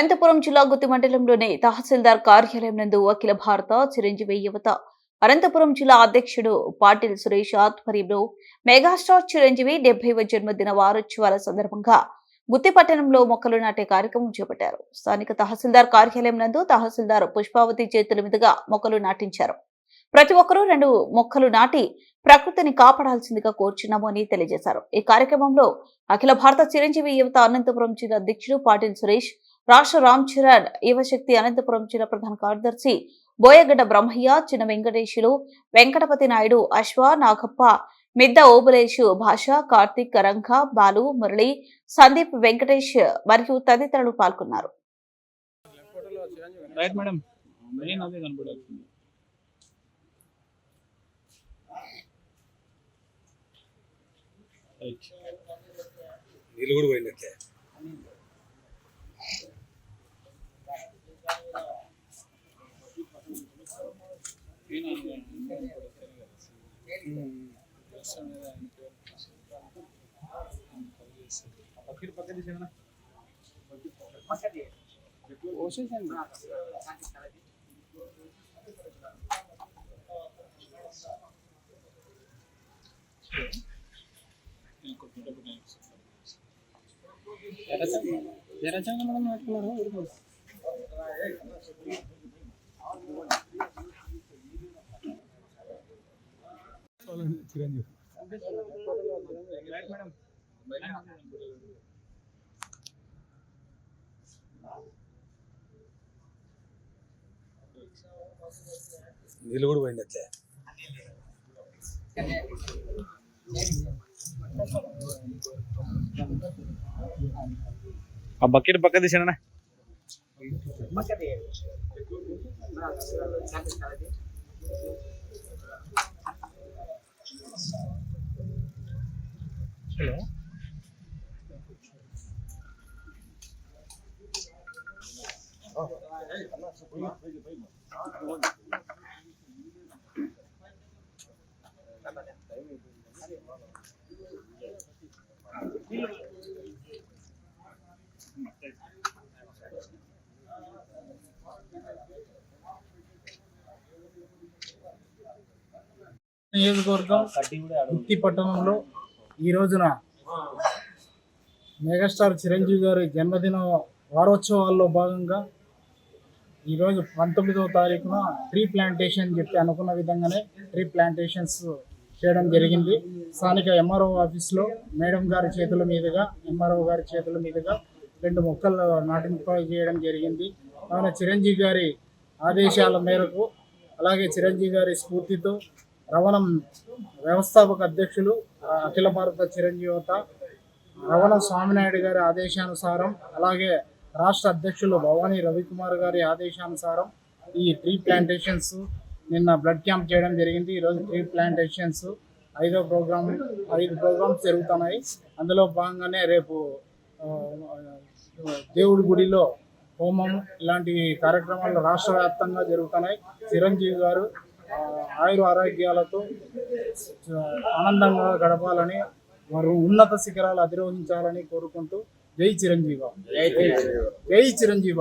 అనంతపురం జిల్లా గుత్తి మండలంలోని తహసీల్దార్ కార్యాలయం నందు అఖిల భారత చిరంజీవి యువత. అనంతపురం జిల్లా అధ్యక్షుడు పాటిల్ సురేష్ ఆధ్వర్యంలో మెగాస్టార్ చిరంజీవి డెబ్బైవ జన్మదిన వారోత్సవాల సందర్భంగా గుత్తి పట్టణంలో మొక్కలు నాటే కార్యక్రమం చేపట్టారు. స్థానిక తహసీల్దార్ కార్యాలయం నందు తహసీల్దార్ పుష్పావతి చేతుల మీదుగా మొక్కలు నాటించారు. ప్రతి ఒక్కరూ రెండు మొక్కలు నాటి ప్రకృతిని కాపాడాల్సిందిగా కోరుచున్నాము అని తెలియజేశారు. ఈ కార్యక్రమంలో అఖిల భారత చిరంజీవి యువత అనంతపురం జిల్లా అధ్యక్షుడు పాటిల్ సురేష్ రాష్ట్ర రామ్ చరణ్ యువశక్తి అనంతపురం జిల్లా ప్రధాన కార్యదర్శి బోయగడ్డ బ్రహ్మయ్య చిన్న వెంకటేశులు వెంకటపతి నాయుడు అశ్వ నాగప్ప మిద్ద ఓబులేషు భాష కార్తిక్ రంగ బాలు మురళి సందీప్ వెంకటేష్ మరియు తదితరులు పాల్గొన్నారు. రైట్ మేడం మెయిన్ అదే కనపడాల్సింది రైట్ నీళ్ళు కూడా పోయినట్లే. పక్కన పక్కన తీసేనా ఎర్రచంద మనం పెట్టుకున్నారు చిరంజీవి రైట్ మేడం నీళ్ళు కూడా పోయినట్లే ఆ బకెట్ పక్క తీసానా హలో Thank you. నియోజకవర్గం గుత్తి పట్టణంలో ఈ రోజున మెగాస్టార్ చిరంజీవి గారి జన్మదిన వారోత్సవాల్లో భాగంగా ఈరోజు పంతొమ్మిదవ తారీఖున ట్రీ ప్లాంటేషన్ చెప్పి అనుకున్న విధంగానే ట్రీ ప్లాంటేషన్స్ చేయడం జరిగింది. స్థానిక ఎంఆర్ఓ ఆఫీస్లో మేడం గారి చేతుల మీదుగా ఎంఆర్ఓ గారి చేతుల మీదుగా రెండు మొక్కలు నాటింప చేయడం జరిగింది. కావున చిరంజీవి గారి ఆదేశాల మేరకు అలాగే చిరంజీవి గారి స్ఫూర్తితో రవణం వ్యవస్థాపక అధ్యక్షులు అఖిల భారత చిరంజీవత రవణం స్వామినాయుడు గారి ఆదేశానుసారం అలాగే రాష్ట్ర అధ్యక్షులు భవానీ రవికుమార్ గారి ఆదేశానుసారం ఈ ట్రీ ప్లాంటేషన్స్ నిన్న బ్లడ్ క్యాంప్ చేయడం జరిగింది. ఈరోజు ట్రీ ప్లాంటేషన్స్ ఐదో ప్రోగ్రామ్ ఐదు ప్రోగ్రామ్స్ జరుగుతున్నాయి. అందులో భాగంగానే రేపు దేవుడి గుడిలో హోమం ఇలాంటి కార్యక్రమాలు రాష్ట్ర వ్యాప్తంగా జరుగుతున్నాయి. చిరంజీవి గారు ఆయుర ఆరోగ్యాలతో ఆనందంగా గడపాలని వారు ఉన్నత శిఖరాలు అధిరోహించాలని కోరుకుంటూ జై చిరంజీవ. జై చిరంజీవ.